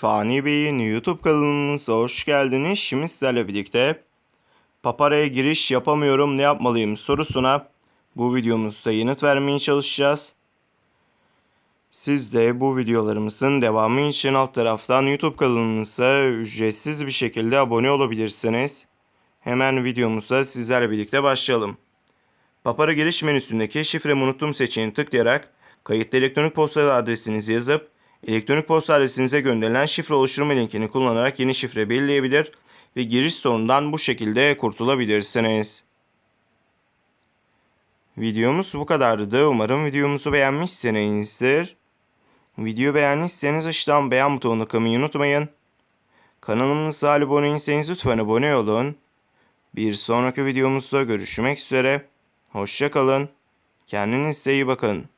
Fani Bey'in YouTube kanalımıza hoş geldiniz. Şimdi sizlerle birlikte Papara'ya giriş yapamıyorum ne yapmalıyım sorusuna bu videomuzda yanıt vermeye çalışacağız. Siz de bu videolarımızın devamı için alt taraftan YouTube kanalımıza ücretsiz bir şekilde abone olabilirsiniz. Hemen videomuza sizlerle birlikte başlayalım. Papara giriş menüsündeki şifremi unuttum seçeneğini tıklayarak kayıtlı elektronik posta adresinizi yazıp elektronik posta adresinize gönderilen şifre oluşturma linkini kullanarak yeni şifre belirleyebilir ve giriş sorundan bu şekilde kurtulabilirsiniz. Videomuz bu kadardı. Umarım videomuzu beğenmişsinizdir. Video beğendiyseniz aşağıdan beğen butonuna tıklamayı unutmayın. Kanalımıza abone değilseniz lütfen abone olun. Bir sonraki videomuzda görüşmek üzere. Hoşça kalın. Kendinize iyi bakın.